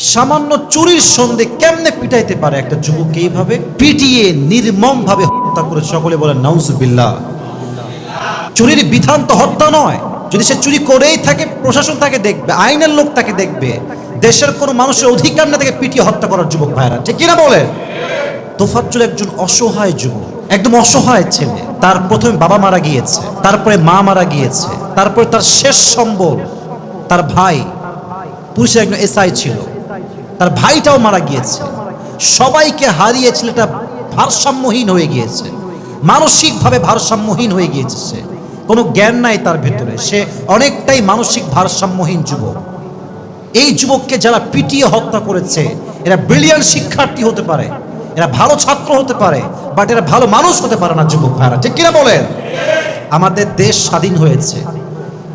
সামান্য চুরির সন্ধে কেমনে পিটাইতে পারে একটা যুবককে এইভাবে? পিটিয়ে নির্মম ভাবে হত্যা করে সকলে বলে নাউজুবিল্লাহ। চুরির বিধান তো হত্যা নয়। যদি সে চুরি করেই থাকে, প্রশাসন তাকে দেখবে, আইনের লোক তাকে দেখবে। দেশের কোনো মানুষের অধিকার না তাকে পিটিয়ে হত্যা করার যুবক ভাইরা। ঠিক কিনা বলে তোফাজ্জল একজন অসহায় যুবক, একদম অসহায় ছেলে। তার প্রথমে বাবা মারা গিয়েছে, তারপরে মা মারা গিয়েছে, তারপরে তার শেষ সম্বল, তার ভাই। পুলিশের একজন এসআই ছিল। তার ভাইটাও মারা গিয়েছে। সবাইকে হারিয়ে ছেলেটা ভারসাম্যহীন হয়ে গিয়েছে। মানসিকভাবে ভারসাম্যহীন হয়ে গিয়েছে। কোনো জ্ঞান নাই তার ভেতরে। সে অনেকটাই মানসিক ভারসাম্যহীন যুবক। এই যুবককে যারা পিটিয়ে হত্যা করেছে, এরা ব্রিলিয়ান শিক্ষার্থী হতে পারে, এরা ভালো ছাত্র হতে পারে, বাট এরা ভালো মানুষ হতে পারে না যুবক ভাইরা। ঠিক কিনা বলেন? আমাদের দেশ স্বাধীন হয়েছে।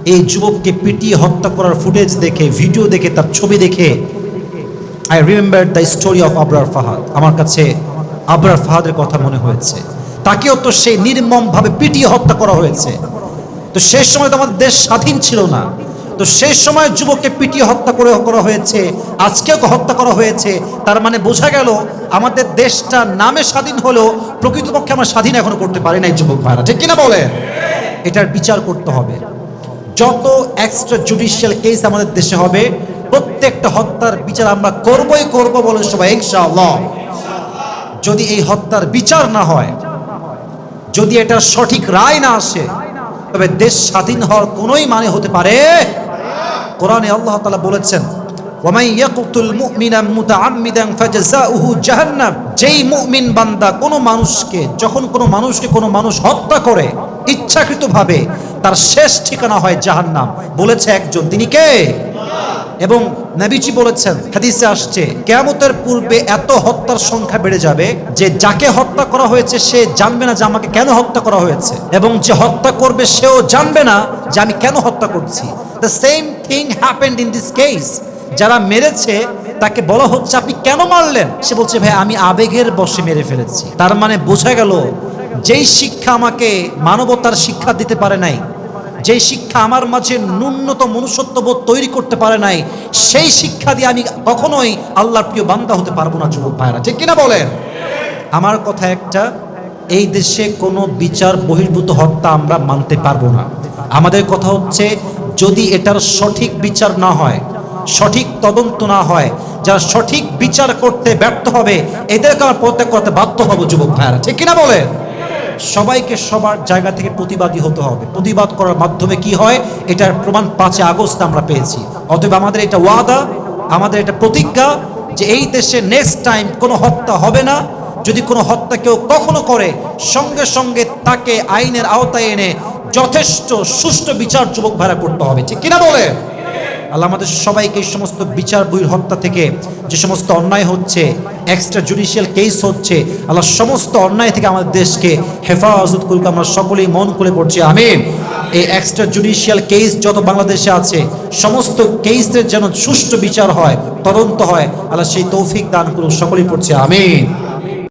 এই যুবককে পিটিয়ে হত্যা করার ফুটেজ দেখে, ভিডিও দেখে, তার ছবি দেখে I remember the story of Abrar Fahad আমার কাছে আবরার ফাহাদের কথা মনে হয়েছে। তাকেও তো সেই নির্মমভাবে পিটিয়ে হত্যা করা হয়েছে। তো শেষ সময় তো আমাদের দেশ স্বাধীন ছিল না। তো শেষ সময় যুবককে পিটিয়ে হত্যা করে করা হয়েছে, আজকেও হত্যা করা হয়েছে। তার মানে বোঝা গেল, আমাদের দেশটা নামে স্বাধীন হলেও প্রকৃতপক্ষে আমরা স্বাধীন এখনও করতে পারি নাই যুবক ভাইরা। ঠিক কিনা বলে এটার বিচার করতে হবে। যত এক্সট্রা জুডিশিয়াল কেস আমাদের দেশে হবে প্রত্যেকটা হত্যার বিচার আমরা করবই করব বলে সবাই, ইনশাআল্লাহ। যদি এই হত্যার বিচার না হয়, যদি এটা সঠিক রায় না আসে, তবে দেশ স্বাধীন হওয়ার কোনোই মানে হতে পারে। কোরআনে আল্লাহ তাআলা বলেছেন যেই মুমিন বান্দা কোনো মানুষকে, যখন কোনো মানুষকে কোনো মানুষ হত্যা করে, ইচ্ছাকৃতভাবে, তার শেষ ঠিকানা হয় জাহান্নাম। বলেছে একজন, তিনি কে? এবং নবীজি বলেছেন, হাদিসে আসছে, কেয়ামতের পূর্বে এত হত্যার সংখ্যা বেড়ে যাবে যে যাকে হত্যা করা হয়েছে সে জানবে না যে আমাকে কেন হত্যা করা হয়েছে এবং যে হত্যা করবে সেও জানবে না যে আমি কেন হত্যা করছি। The same thing happened in this case যারা মেরেছে, তাকে বলা হচ্ছে, আপনি কেন মারলেন? সে বলছে, ভাই, আমি আবেগের বশে মেরে ফেলেছি। তার মানে বোঝা গেল, যেই শিক্ষা আমাকে মানবতার শিক্ষা দিতে পারে নাই যে শিক্ষা আমার মাঝে ন্যূনতম মনুষ্যত্ববোধ তৈরি করতে পারে নাই, সেই শিক্ষা দিয়ে আমি কখনোই আল্লাহর প্রিয় বান্দা হতে পারব না, যুবক ভাইরা ঠিক কিনা বলেন? আমার কথা একটা, এই দেশে কোনো বিচার বহির্ভূত হত্যা আমরা মানতে পারব না। আমাদের কথা হচ্ছে, যদি এটার সঠিক বিচার না হয়, সঠিক তদন্ত না হয়, যারা সঠিক বিচার করতে ব্যর্থ হবে, এদেরকে আমার প্রত্যেক করতে বাধ্য হব, যুবক ভাইরা ঠিক কিনা বলেন? সবাইকে সবার জায়গা থেকে প্রতিবাদী হতে হবে। প্রতিবাদ করার মাধ্যমে কি হয়? এটার প্রমাণ পাঁচে আগস্ট আমরা পেয়েছি। অতএব আমাদের এটা ওয়াদা, আমাদের এটা প্রতিজ্ঞা যে এই দেশে নেক্সট টাইম কোনো হত্যা হবে না। যদি কোনো হত্যা কেউ কখনো করে, সঙ্গে সঙ্গে তাকে আইনের আওতায় এনে যথেষ্ট সুষ্ঠু বিচার যুবক ভাড়া করতে হবে। ঠিক কিনা বলে? আল্লাহ আমাদের সবাইকে এই সমস্ত বিচার বহির হত্যা থেকে যে সমস্ত অন্যায় হচ্ছে এক্সট্রা জুডিশিয়াল কেস হচ্ছে, আল্লাহ সমস্ত অন্যায় থেকে আমাদের দেশকে হেফাজত করুক, আমরা সকলেই মন খুলে পড়ছি, আমিন। এই এক্সট্রা জুডিশিয়াল কেস যত বাংলাদেশে আছে, সমস্ত কেসের যেন সুষ্ঠু বিচার হয়, তদন্ত হয়, আল্লাহ সেই তৌফিক দান করুক, সকলেই পড়ছে, আমিন।